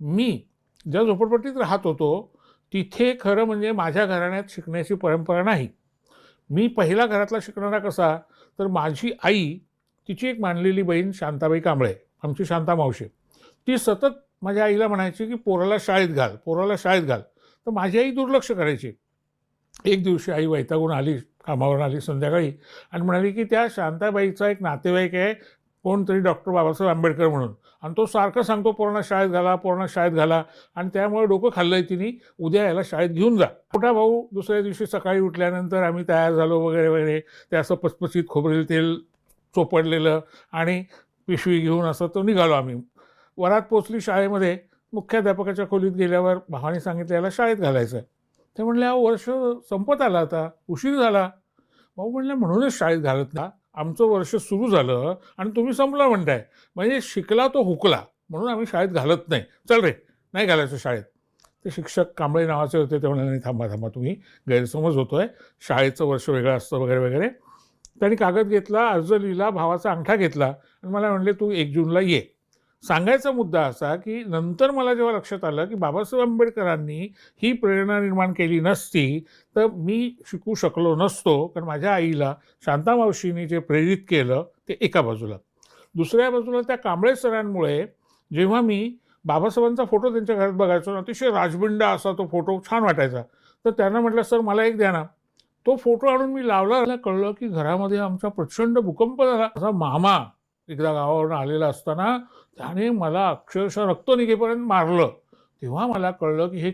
मी ज्या झोपडपट्टीत राहत होतो तिथे खरं म्हणजे माझ्या घराण्यात शिकण्याची परंपरा नाही. मी पहिला घरातला शिकणारा कसा तर माझी आई तिची एक मानलेली बहीण शांताबाई कांबळे आमची शांता मावशी. ती सतत माझ्या आईला म्हणायची की पोराला शाळेत घाल पोराला शाळेत घाल. तर माझी आई दुर्लक्ष करायची. एक दिवशी आई वैतागून आली कामावरून आली संध्याकाळी आणि म्हणाली की त्या शांताबाईचा एक नातेवाईक आहे कोणतरी डॉक्टर बाबासाहेब आंबेडकर म्हणून. आणि तो सारखं सांगतो पोरांना शाळेत घाला पोरांना शाळेत घाला. आणि त्यामुळे डोकं खाल्लं आहे तिने उद्या याला शाळेत घेऊन जा. मोठा भाऊ दुसऱ्या दिवशी सकाळी उठल्यानंतर आम्ही तयार झालो वगैरे वगैरे. ते असं पचपचीत खोबरेल तेल चोपडलेलं आणि पिशवी घेऊन असं तो निघालो आम्ही. वरात पोचली शाळेमध्ये. मुख्याध्यापकाच्या खोलीत गेल्यावर भावाने सांगितलं याला शाळेत घालायचं आहे ते म्हणले अहो वर्ष संपत आला आता उशीर झाला. भाऊ म्हणले म्हणूनच शाळेत घालत ना आमचं वर्ष सुरू झालं आणि तुम्ही संपला म्हणताय. म्हणजे शिकला तो हुकला. म्हणून आम्ही शाळेत घालत नाही. चल रे नाही घालायचं शाळेत. ते शिक्षक कांबळे नावाचे होते ते म्हणाले नाही थांबा थांबा तुम्ही गैरसमज होतो आहे शाळेचं वर्ष वेगळं असतं वगैरे वगैरे. त्यांनी कागद घेतला अर्ज लिहिला भावाचा अंगठा घेतला आणि मला म्हणले तू एक जूनला ये. सांगायचा मुद्दा असा की नंतर मला जेव्हा लक्षात आलं की बाबासाहेब आंबेडकरांनी ही प्रेरणा निर्माण केली नसती तर मी शिकू शकलो नसतो. कारण माझ्या आईला शांता मावशीने जे प्रेरित केलं ते एका बाजूला. दुसऱ्या बाजूला त्या कांबळे सरांमुळे जेव्हा मी बाबासाहेबांचा फोटो त्यांच्या घरात बघायचो ना अतिशय राजबिंडा असा तो फोटो छान वाटायचा. तर त्यांना म्हटलं सर मला एक द्या ना. तो फोटो आणून मी लावला. कळलं की घरामध्ये आमचा प्रचंड भूकंप झाला. असा मामा एकदा गावावरून आलेला असताना त्याने मला अक्षरशः रक्त निघेपर्यंत मारलं. तेव्हा मला कळलं की हे